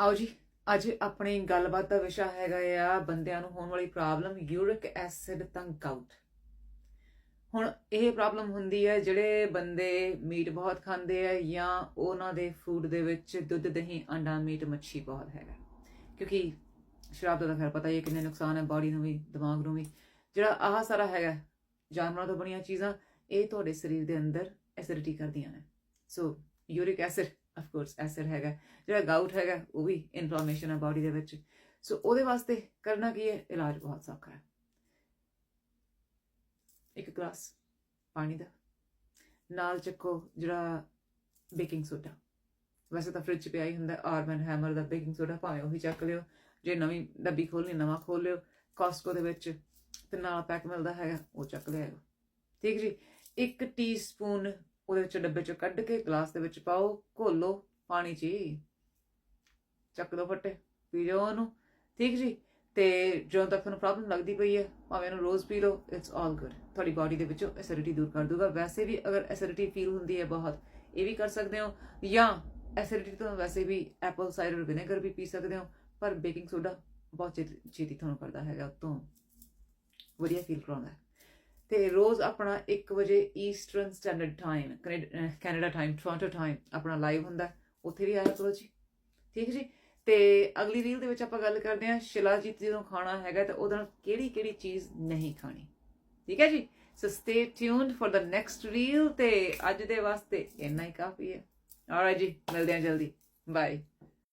ਆਓ ਜੀ, ਅੱਜ ਆਪਣੀ ਗੱਲਬਾਤ ਦਾ ਵਿਸ਼ਾ ਹੈਗਾ ਆ ਬੰਦਿਆਂ ਨੂੰ ਹੋਣ ਵਾਲੀ ਪ੍ਰੋਬਲਮ ਯੂਰਿਕ ਐਸਿਡ ਤੰਗ ਆਊਟ ਹੁਣ ਇਹ ਪ੍ਰੋਬਲਮ ਹੁੰਦੀ ਹੈ ਜਿਹੜੇ ਬੰਦੇ ਮੀਟ ਬਹੁਤ ਖਾਂਦੇ ਆ ਜਾਂ ਉਹਨਾਂ ਦੇ ਫੂਡ ਦੇ ਵਿੱਚ ਦੁੱਧ, ਦਹੀਂ, ਅੰਡਾ ਮੀਟ ਮੱਛੀ ਬਹੁਤ ਹੈਗਾ। ਕਿਉਂਕਿ ਸ਼ਰਾਬ ਦਾ ਤਾਂ ਖੈਰ ਪਤਾ ਹੀ ਹੈ ਕਿੰਨੇ ਨੁਕਸਾਨ ਹੈ ਬਾਡੀ ਨੂੰ ਵੀ, ਦਿਮਾਗ ਨੂੰ ਵੀ। ਜਿਹੜਾ ਆਹ ਸਾਰਾ ਹੈਗਾ, ਜਾਨਵਰਾਂ ਤੋਂ ਬਣੀਆਂ ਚੀਜ਼ਾਂ, ਇਹ ਤੁਹਾਡੇ ਸਰੀਰ ਦੇ ਅੰਦਰ ਐਸਿਡਿਟੀ ਕਰਦੀਆਂ ਨੇ। So uric acid of course acid ਹੈਗਾ, ਜਿਹੜਾ ਗਾਊਟ ਹੈਗਾ, ਉਹ ਵੀ ਇਨਫਲੇਮੇਸ਼ਨ ਹੈ ਬਾਡੀ ਦੇ ਵਿੱਚ। ਸੋ ਉਹਦੇ ਵਾਸਤੇ ਕਰਨਾ ਕੀ ਹੈ? ਇਲਾਜ ਬਹੁਤ ਸੌਖਾ ਹੈ। ਇੱਕ ਗਲਾਸ ਪਾਣੀ ਦਾ। ਨਾਲ ਚੱਕੋ ਜਿਹੜਾ ਬੇਕਿੰਗ ਸੋਡਾ ਵੈਸੇ ਤਾਂ ਫ੍ਰਿਜ 'ਚ ਪਿਆ ਹੀ ਹੁੰਦਾ ਆਰਮਨ ਹੈਮਰ ਦਾ ਬੇਕਿੰਗ ਸੋਡਾ ਭਾਵੇਂ ਉਹੀ ਚੱਕ ਲਿਓ, ਜੇ ਨਵੀਂ ਡੱਬੀ ਖੋਲਣੀ ਨਵਾਂ ਖੋਲ ਲਿਓ ਕਾਸਕੋ ਦੇ ਵਿੱਚ, ਤੇ ਨਾਲ ਪੈਕ ਮਿਲਦਾ ਹੈਗਾ, ਉਹ ਚੱਕ ਲਿਆਓ ਠੀਕ ਜੀ? ਇੱਕ ਟੀਸਪੂਨ ਉਹਦੇ ਵਿੱਚ ਡੱਬੇ ਚੋਂ ਕੱਢ ਕੇ ਗਲਾਸ ਦੇ ਵਿੱਚ ਪਾਓ, ਘੋਲੋ, ਪਾਣੀ 'ਚ ਹੀ। ਚੱਕ ਦੋ ਫੱਟੇ, ਪੀ ਜਾਓ ਉਹਨੂੰ। ਠੀਕ ਜੀ? ਤੇ ਜਦੋਂ ਤੱਕ ਤੁਹਾਨੂੰ ਪ੍ਰੋਬਲਮ ਲੱਗਦੀ ਪਈ ਹੈ, ਭਾਵੇਂ ਉਹਨੂੰ ਰੋਜ਼ ਪੀ ਲਓ ਇਟਸ ਆਲ ਗੁੱਡ ਤੁਹਾਡੀ ਬਾਡੀ ਦੇ ਵਿੱਚੋਂ ਐਸਿਡਿਟੀ ਦੂਰ ਕਰ ਦੂਗਾ। ਵੈਸੇ ਵੀ ਅਗਰ ਐਸਿਡਿਟੀ ਫੀਲ ਹੁੰਦੀ ਹੈ ਬਹੁਤ, ਇਹ ਵੀ ਕਰ ਸਕਦੇ ਹੋ। ਜਾਂ ਐਸਿਡਿਟੀ ਤੋਂ ਵੈਸੇ ਵੀ ਐਪਲ ਸਾਈਡਰ ਵਿਨੇਗਰ ਵੀ ਪੀ ਸਕਦੇ ਹੋ, ਪਰ ਬੇਕਿੰਗ ਸੋਡਾ ਬਹੁਤ ਛੇਤੀ ਛੇਤੀ ਤੁਹਾਨੂੰ ਕਰਦਾ ਹੈਗਾ, ਉਤੋਂ ਵਧੀਆ ਫੀਲ ਕਰਾਉਂਦਾ ਹੈ। ਤੇ ਰੋਜ਼ ਆਪਣਾ 1 ਵਜੇ Eastern Standard Time Canada time Toronto time ਆਪਣਾ ਲਾਈਵ ਹੁੰਦਾ ਉੱਥੇ ਵੀ ਆਇਆ ਕਰੋ ਜੀ। ਠੀਕ ਜੀ? ਤੇ ਅਗਲੀ ਰੀਲ ਦੇ ਵਿੱਚ ਆਪਾਂ ਗੱਲ ਕਰਦੇ ਹਾਂ, ਸ਼ਿਲਾਜੀਤ ਜਦੋਂ ਖਾਣਾ ਹੈਗਾ ਤਾਂ ਉਹਦੇ ਨਾਲ ਕਿਹੜੀ ਕਿਹੜੀ ਚੀਜ਼ ਨਹੀਂ ਖਾਣੀ। ਠੀਕ ਹੈ ਜੀ? So stay tuned for the next reel ਤੇ ਅੱਜ ਦੇ ਵਾਸਤੇ ਇੰਨਾ ਹੀ ਕਾਫੀ ਹੈ। ਆਲਰਾਈਟ ਜੀ, ਮਿਲਦੇ ਹਾਂ ਜਲਦੀ। ਬਾਏ